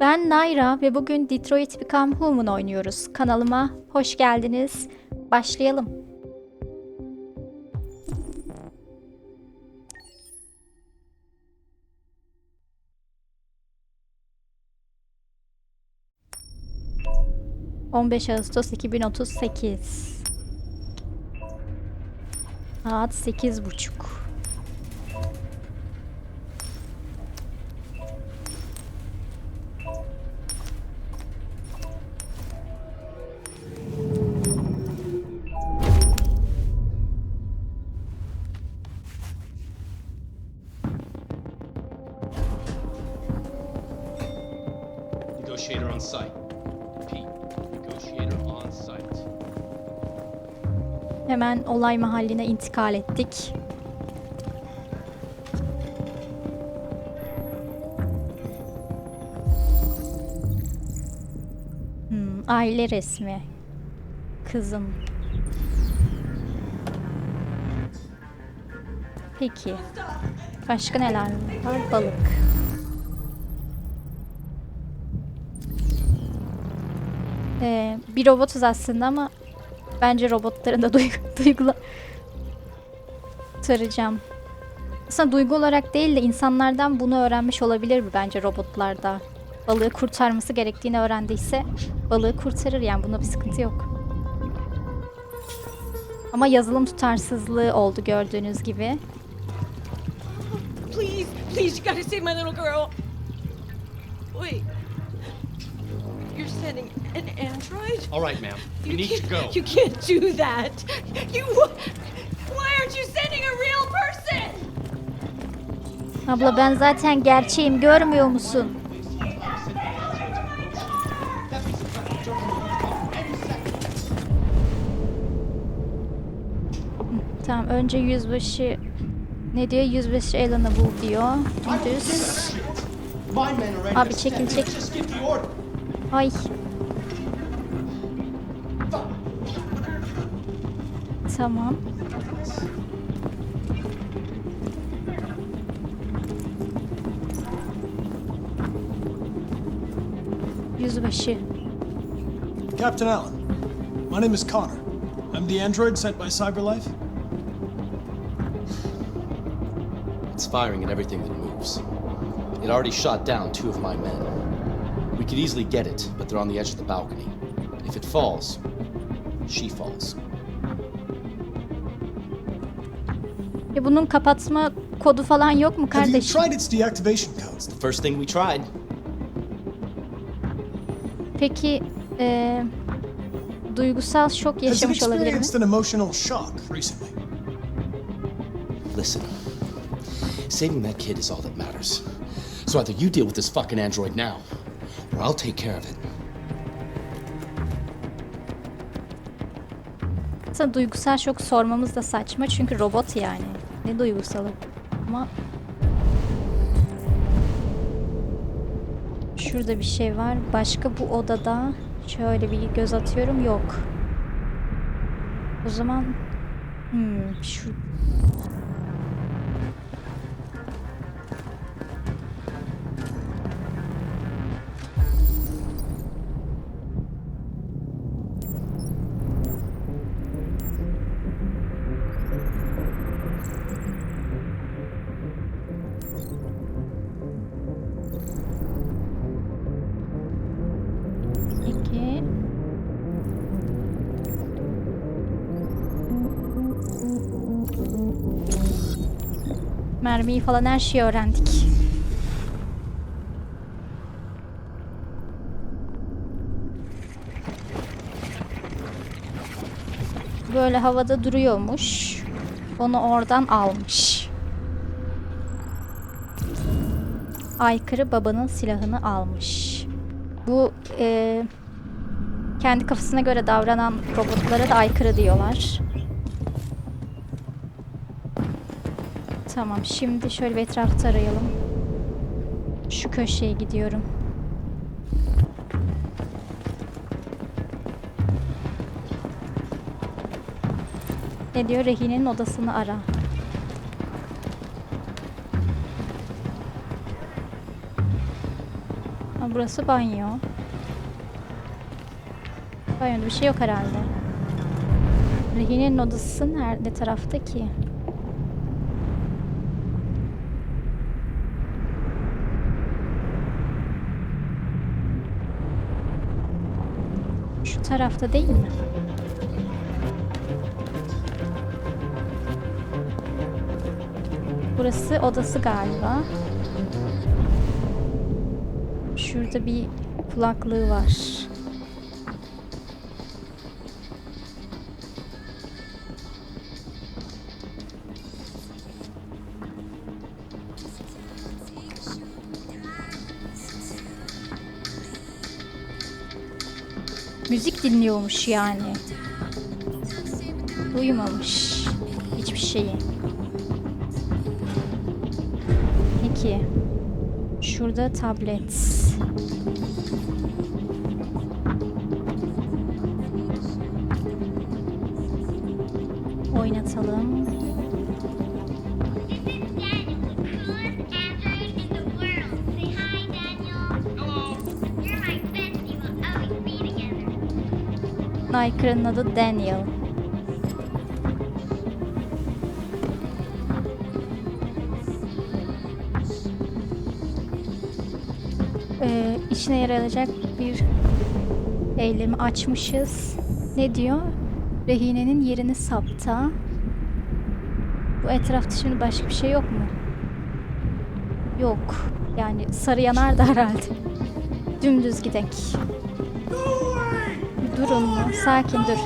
Ben Naira ve bugün Detroit Become Human oynuyoruz. Kanalıma hoş geldiniz. Başlayalım. ...15 Ağustos 2038. Saat 8.30. on site. Pete, negotiator on site. Hemen olay mahalline intikal ettik. Hmm, aile resmi. Kızım. Peki. Başka neler var? Balık. Ee, bir robotuz aslında ama bence robotların da duygu, duygula tarayacağım. Aslında duygu olarak değil de insanlardan bunu öğrenmiş olabilir mi bence robotlarda? Balığı kurtarması gerektiğini öğrendiyse balığı kurtarır yani bunda bir sıkıntı yok. Ama yazılım tutarsızlığı oldu gördüğünüz gibi. Please, please, you gotta save my little girl. Wait. You're sending an android? All right, ma'am. We You need to go. You can't do that. You. Why aren't you sending a real person? Abla ben zaten gerçeğim görmüyor musun? Tamam önce yüzbaşı ne diyor? Yüzbaşı Alan'ı bul diyor. Düz. Abi çekil çekil. Ay. Tamam. Yüzbaşı. Captain Allen, my name is Connor. I'm the android sent by CyberLife. It's firing at everything that moves. It already shot down two of my men. We could easily get it, but they're on the edge of the balcony. If it falls, she falls. E bunun kapatma kodu falan yok mu Have you kardeşim? tried its deactivation codes? The first thing we tried. Peki e, duygusal şok Has it yaşamış olabilir mi? experienced an emotional shock recently? Listen, saving that kid is all that matters. So either you deal with this fucking android now, or I'll take care of it. Aslında duygusal şok sormamız da saçma çünkü robot yani. Ne duygusalı? Ama Şurada bir şey var. Başka bu odada şöyle bir göz atıyorum. Yok. O zaman hmm, şu Mermiyi falan her şeyi öğrendik. Böyle havada duruyormuş. Onu oradan almış. Aykırı babanın silahını almış. Bu e, kendi kafasına göre davranan robotlara da aykırı diyorlar. Tamam şimdi şöyle bir etrafta arayalım. Şu köşeye gidiyorum. Ne diyor? Rehine'nin odasını ara. Ha, burası banyo. Banyoda bir şey yok herhalde. Rehine'nin odası nerede tarafta ki? Şu tarafta değil mi? Burası odası galiba. Şurada bir kulaklığı var. Dinliyormuş yani. Duymamış hiçbir şeyi. Peki. Şurada tablet. Oynatalım. Nyker'ın adı Daniel. Ee, işine yarayacak bir eylemi açmışız. Ne diyor? Rehinenin yerini sapta. Bu etrafta şimdi başka bir şey yok mu? Yok. Yani sarı yanar da herhalde. Dümdüz gidek. Durun? Sakin dur.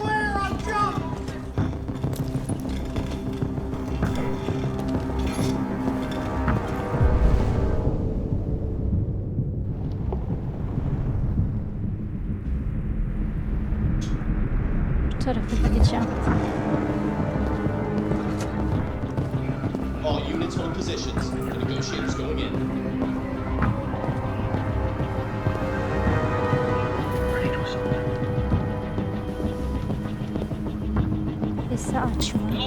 Assault and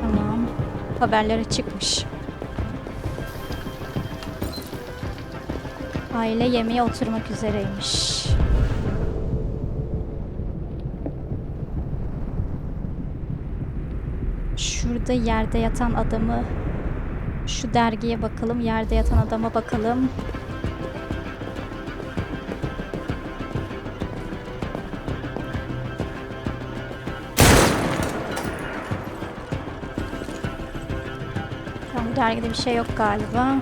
Tamam. Haberlere çıkmış. Aile yemeğe oturmak üzereymiş. Şurada yerde yatan adamı şu dergiye bakalım. Yerde yatan adama bakalım. Dergide bir şey yok galiba.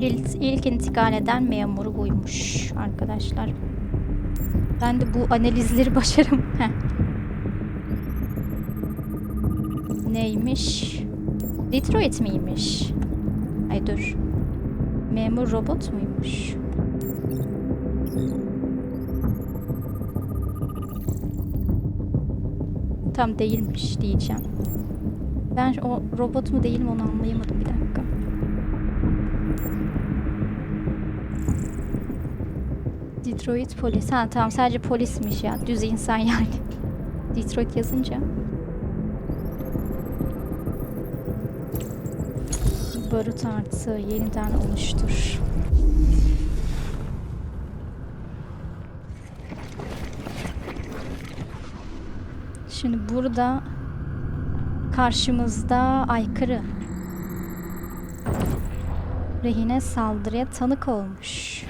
İlk, ilk intikal eden memuru buymuş arkadaşlar. Ben de bu analizleri başarım. Neymiş? Detroit miymiş? Ay dur. Memur robot muymuş? Tam değilmiş diyeceğim. Ben o robot mu değil mi onu anlayamadım bir dakika. Detroit polis. Ha tamam sadece polismiş ya. Düz insan yani. Detroit yazınca. Barut artı yeniden oluştur. Şimdi burada karşımızda aykırı. Rehine saldırıya tanık olmuş.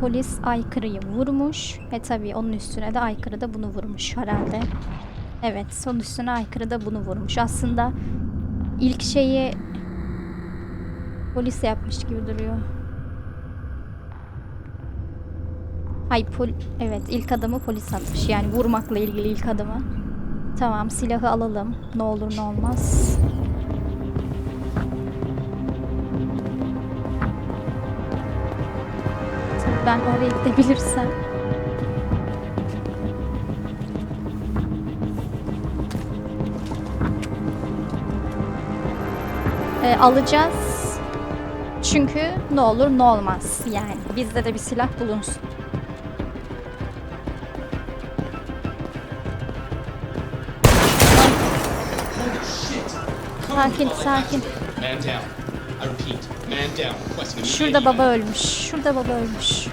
Polis aykırıyı vurmuş ve tabii onun üstüne de aykırı da bunu vurmuş herhalde. Evet, son üstüne aykırı da bunu vurmuş. Aslında ilk şeyi polis yapmış gibi duruyor. Ay pol evet ilk adamı polis atmış. Yani vurmakla ilgili ilk adamı. Tamam silahı alalım. Ne olur ne olmaz. Ben oraya gidebilirsem. Ee, alacağız. Çünkü ne olur ne olmaz yani. Bizde de bir silah bulunsun. Requesting immediate Şurada baba ölmüş. Şurada baba ölmüş.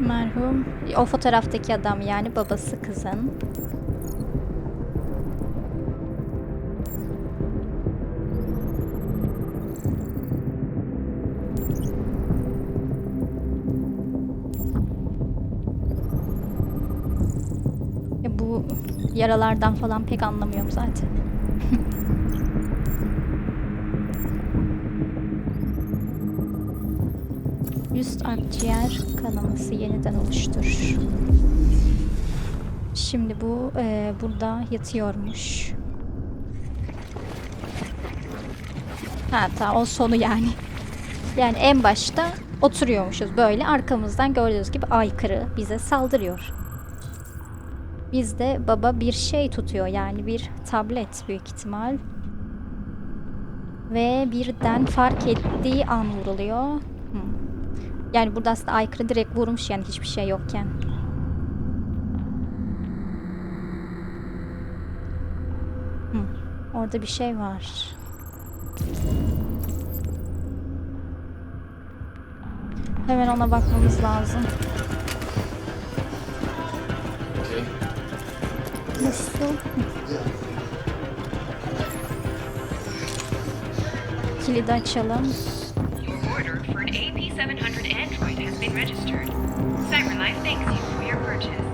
Merhum. O fotoğraftaki adam yani babası kızın. Yaralardan falan pek anlamıyorum zaten. Üst akciğer kanaması yeniden oluşturur. Şimdi bu e, burada yatıyormuş. Ha tamam o sonu yani. Yani en başta oturuyormuşuz böyle arkamızdan gördüğünüz gibi aykırı bize saldırıyor. Bizde baba bir şey tutuyor yani bir tablet büyük ihtimal. Ve birden fark ettiği an vuruluyor. Yani burada aslında aykırı direkt vurmuş yani hiçbir şey yokken. Orada bir şey var. Hemen ona bakmamız lazım. For your purchase.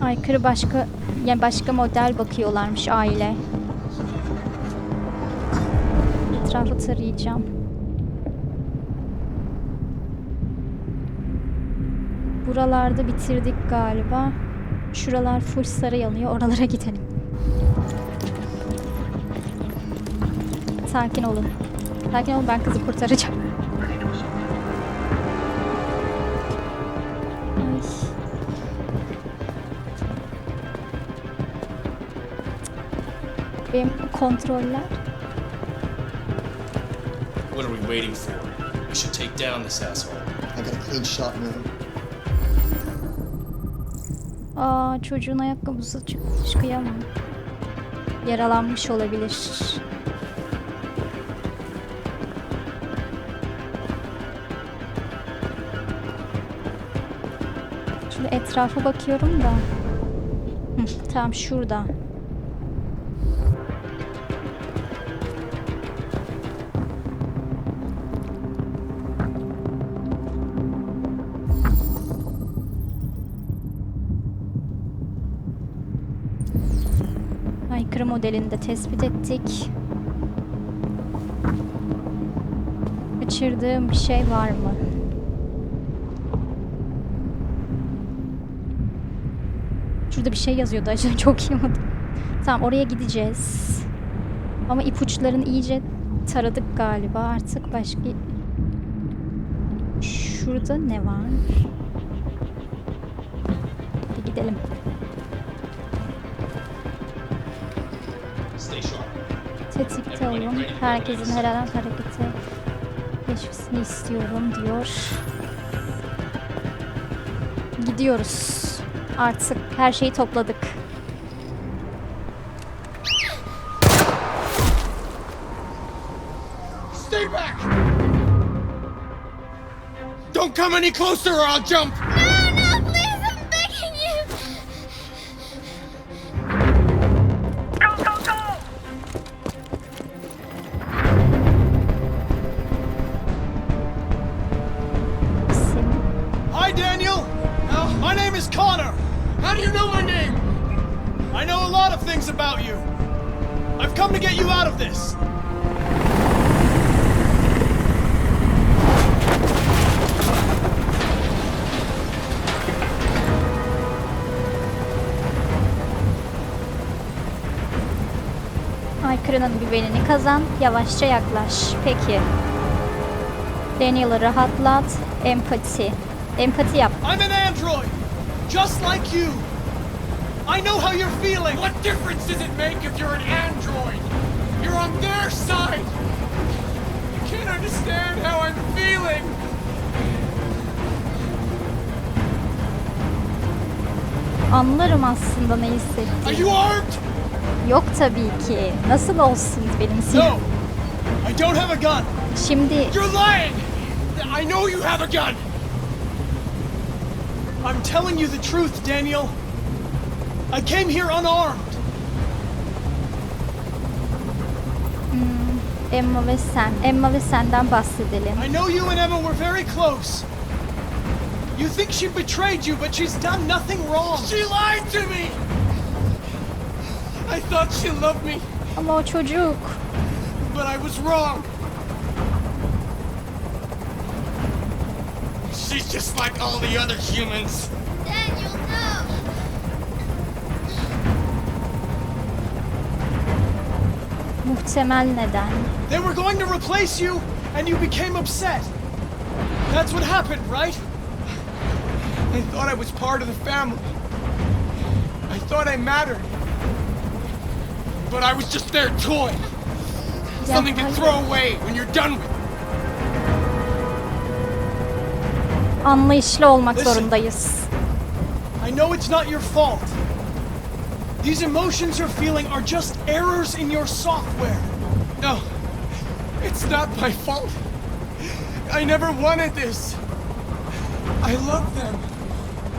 Aykırı başka yani başka model bakıyorlarmış aile. Etrafı tarayacağım. Buralarda bitirdik galiba. Şuralar full sarı yanıyor. Oralara gidelim. Sakin olun. Sakin olun ben kızı kurtaracağım. Ay. Benim kontroller. What are we waiting for? We should take down this asshole. I got a clean shot in him. Aa çocuğun ayakkabısı çıkmış kıyamam. Yaralanmış olabilir. Şöyle etrafa bakıyorum da. Hı, tamam şurada. Aykırı modelini de tespit ettik. Kaçırdığım bir şey var mı? Şurada bir şey yazıyordu acaba çok iyi olmadı. Tamam oraya gideceğiz. Ama ipuçlarını iyice taradık galiba. Artık başka... Şurada ne var? Hadi gidelim. Tetikte olun. Herkesin her an harekete geçmesini istiyorum diyor. Gidiyoruz. Artık her şeyi topladık. Stay back! Don't come any closer or I'll jump! I know a lot of things about you. I've come to get you out of this. aykırının güvenini kazan. Yavaşça yaklaş. Peki. Daniel'ı rahatlat. Empati. Empati yap. I'm an android, just like you. I know how you're feeling. What difference does it make if you're an android? You're on their side. You can't understand how I'm feeling. Anlarım aslında ne Are hissettiğini. you armed? Yok tabii ki. Nasıl olsun benim No? I don't have a gun. Şimdi You're lying. I know you have a gun. I'm telling you the truth, Daniel. I came here unarmed. Hmm, Emma ve sen. Emma ve senden bahsedelim. I know you and Emma were very close. You think she betrayed you, but she's done nothing wrong. She lied to me. I thought she loved me, Ama o çocuk. but I was wrong. She's just like all the other humans. Daniel, Muhtemel neden. They were going to replace you, and you became upset. That's what happened, right? I thought I was part of the family. I thought I mattered. But I was just their toy. Something to throw away when you're done with. Anlayışlı olmak zorundayız. I know it's not your fault. These emotions you're feeling are just errors in your software. No, it's not my fault. I never wanted this. I love them,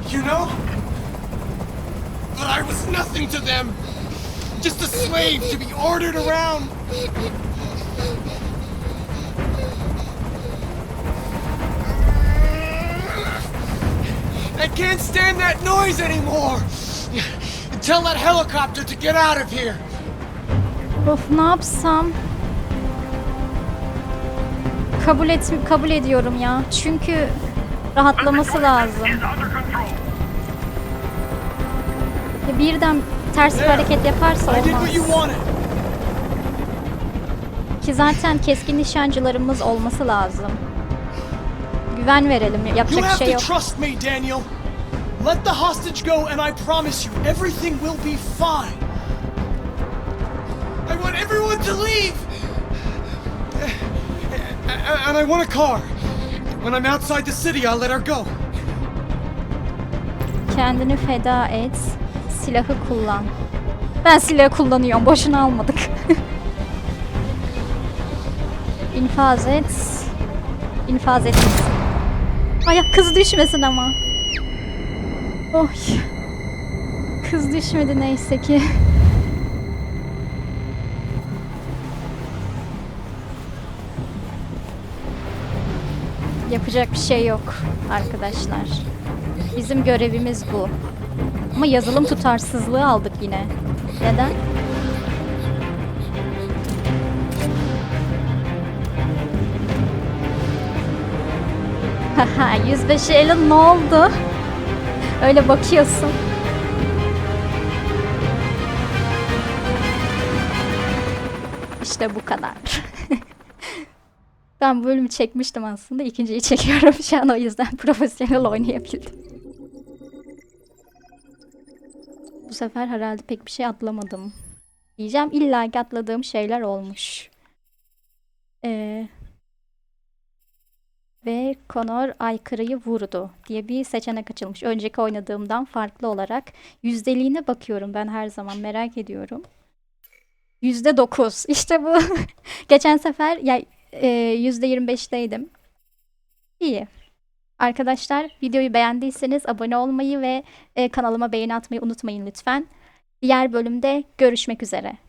you know? But I was nothing to them. Just a slave to be ordered around. I can't stand that noise anymore. Tell that helicopter to get out of here. Of ne yapsam? Kabul et kabul ediyorum ya. Çünkü rahatlaması lazım. Ya birden ters bir hareket yaparsa olmaz. Ki zaten keskin nişancılarımız olması lazım. Güven verelim. Yapacak bir şey yok. Let the hostage go, and I promise you, everything will be fine. I want everyone to leave! And I want a car. When I'm outside the city, I'll let her go. Kendini feda et. Silahı kullan. Ben silahı kullanıyorum. Boşuna almadık. İnfaz et. İnfaz etmesin. Ay kız düşmesin ama. Oy. Kız düşmedi neyse ki. Yapacak bir şey yok arkadaşlar. Bizim görevimiz bu. Ama yazılım tutarsızlığı aldık yine. Neden? Haha 105 Elin ne oldu? Öyle bakıyorsun. İşte bu kadar. Ben bölümü çekmiştim aslında. İkinciyi çekiyorum şu an o yüzden profesyonel oynayabildim. Bu sefer herhalde pek bir şey atlamadım. Diyeceğim illa ki atladığım şeyler olmuş. Ee, ve Connor aykırıyı vurdu diye bir seçenek açılmış. Önceki oynadığımdan farklı olarak yüzdeliğine bakıyorum ben her zaman merak ediyorum. Yüzde dokuz. İşte bu. Geçen sefer ya e, yüzde yirmi beşteydim. İyi. Arkadaşlar videoyu beğendiyseniz abone olmayı ve e, kanalıma beğeni atmayı unutmayın lütfen. Diğer bölümde görüşmek üzere.